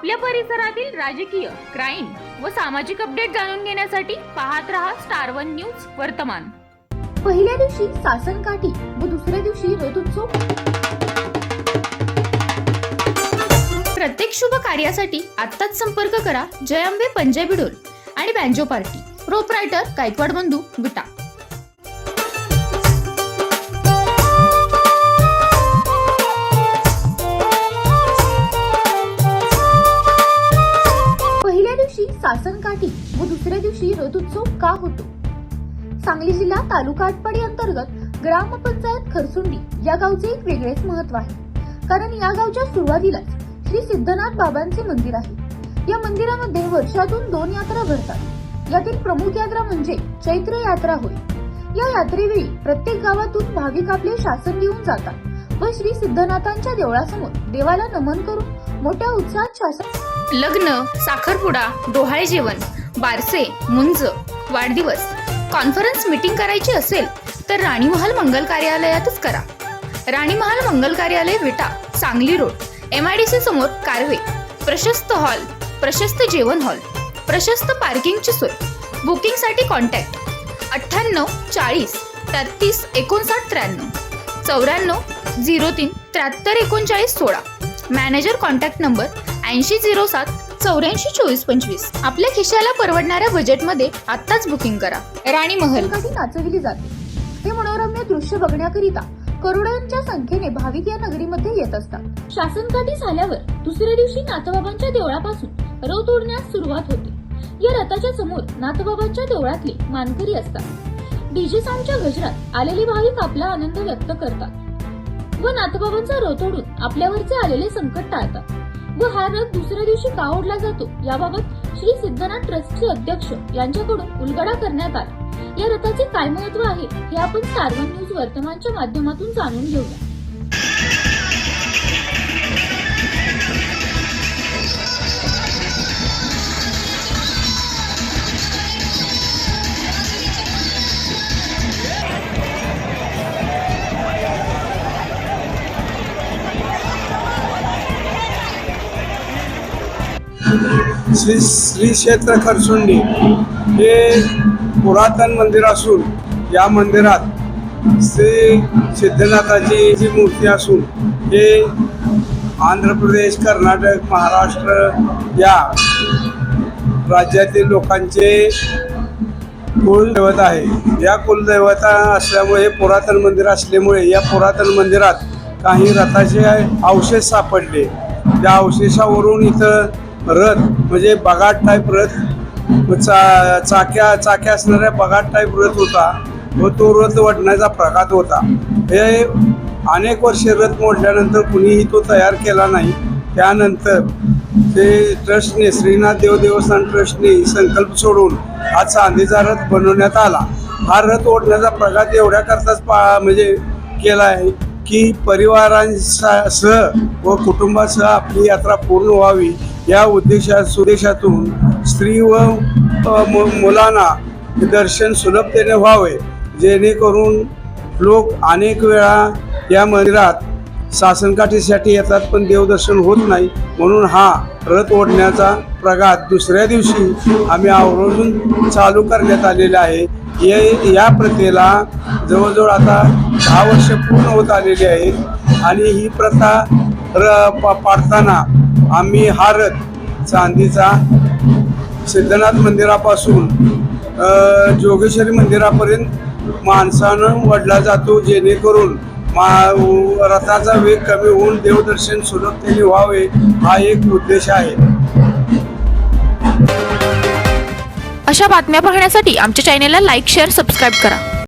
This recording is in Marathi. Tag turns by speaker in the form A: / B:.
A: आपल्या परिसरातील राजकीय क्राईम व सामाजिक अपडेट जाणून घेण्यासाठी पाहत रहा स्टार वन न्यूज वर्तमान.
B: पहिल्या दिवशी सासनकाठी व दुसऱ्या दिवशी रथोत्सव.
A: प्रत्येक शुभ कार्यासाठी आत्ताच संपर्क करा जयंबे पंजाबी डोल आणि बँजो पार्टी प्रोपरायटर गायकवाड बंधू विटा
B: दिवशी व दुसऱ्या दिवशी रथोत्सव का होतो? सांगली जिल्हा तालुका आटपाडी अंतर्गत ग्रामपंचायत खरसुंडी या गावचे एक वेगळेच महत्त्व आहे. कारण या गावच्या सुरुवातीलाच श्री सिद्धनाथ बाबांचे मंदिर आहे. या मंदिरामध्ये वर्षातून दोन यात्रा भरतात. यातील प्रमुख यात्रा म्हणजे चैत्र यात्रा होय. या यात्रेवेळी प्रत्येक गावातून भाविक आपले शासन घेऊन जातात व श्री सिद्धनाथांच्या देवळासमोर देवाला नमन करून मोठ्या उत्साहात शासन
A: लग्न साखरपुडा डोहाळे जेवण बारसे मुंज वाढदिवस. कॉन्फरन्स मीटिंग करायची असेल तर राणीमहाल मंगल कार्यालयातच करा. राणी महाल मंगल कार्यालय Vita Sangli road M I D C समोर कारवे. प्रशस्त हॉल प्रशस्त जेवण हॉल प्रशस्त पार्किंगची सोय. बुकिंगसाठी कॉन्टॅक्ट. अठ्ठ्याण्णव चाळीस तेहतीस एकोणसाठ त्र्याण्णव. चौऱ्याण्णव झिरो तीन त्र्याहत्तर एकोणचाळीस सोळा. मॅनेजर कॉन्टॅक्ट नंबर ऐंशी झिरो सात चौऱ्याऐंशी चोवीस पंचवीस. आपल्या खिशाला परवडणाऱ्या बजेटमध्ये आत्ताच बुकिंग करा. राणी महल.
B: काठी नाचविली जाते. हे मनोरम्य दृश्य बघण्याकरिता करोडोंच्या संख्येने भाविक या नगरीमध्ये येत असतात. शासनकाठी झाल्यावर दुसऱ्या दिवशी नाथबाबांच्या देवळापासून रथ ओढण्यास सुरुवात होते. या रथाच्या समोर नाथबाबांच्या देवळातले मानकरी असतात. डीजे साऊंडच्या गजरात आलेले भाविक आपला आनंद व्यक्त करतात. व नाथबाबांचा ओढून आपल्यावरचे आलेले संकट टाळतात. व हा रथ दुसऱ्या दिवशी का ओढला जातो? याबाबत श्री सिद्धनाथ ट्रस्टचे अध्यक्ष यांच्याकडून उलगडा करण्यात आला. या रथाचे काय महत्त्व आहे हे आपण सार्वन न्यूज वर्तमानच्या माध्यमातून जाणून घेऊया.
C: श्री श्री क्षेत्र खरसुंडी हे पुरातन मंदिर असून या मंदिरात श्री सिद्धनाथाची जी मूर्ती असून हे आंध्र प्रदेश कर्नाटक महाराष्ट्र या राज्यातील लोकांचे कुलदैवत आहे. या कुलदैवता असल्यामुळे हे पुरातन मंदिर असल्यामुळे या पुरातन मंदिरात काही रथाचे अवशेष सापडले. त्या अवशेषावरून इथं रथ म्हणजे बगाट टाईप रथ. चा चाक्या चाक्या असणाऱ्या बगाट टाईप रथ होता. व तो रथ वडण्याचा प्रघात होता. हे अनेक वर्षे रथ मोडल्यानंतर कुणीही तो तयार केला नाही. त्यानंतर ते ट्रस्टने श्रीनाथ देव देवस्थान ट्रस्टने संकल्प सोडून हा चांदीचा रथ बनवण्यात आला. हा रथ ओढण्याचा प्रघात एवढ्याकरताच पा म्हणजे केला आहे की परिवारांसह व कुटुंबासह आपली यात्रा पूर्ण व्हावी. या उद्देशा सुदेशातून स्त्री व मुलांना दर्शन सुलभतेने व्हावे जेणेकरून लोक अनेक वेळा या मंदिरात सासनकाठीसाठी येतात पण देवदर्शन होत नाही. म्हणून हा रथ ओढण्याचा प्रघात दुसऱ्या दिवशी आम्ही आवर्जून चालू करण्यात आलेला आहे. ये या प्रथेला जवळजवळ आता दहा वर्ष पूर्ण होत आलेली आहेत आणि ही प्रथा र पा पाडताना आम्ही हा रथ चांदीचा सिद्धनाथ मंदिरापासून जोगेश्वरी मंदिरापर्यंत माणसानं वडला जातो जेणेकरून मा रथाचा वेग कमी होऊन देवदर्शन सुलभतेने व्हावे हा एक उद्देश आहे.
A: अशा बातम्या पाहण्यासाठी आमच्या चॅनेलला लाईक शेअर सबस्क्राईब करा.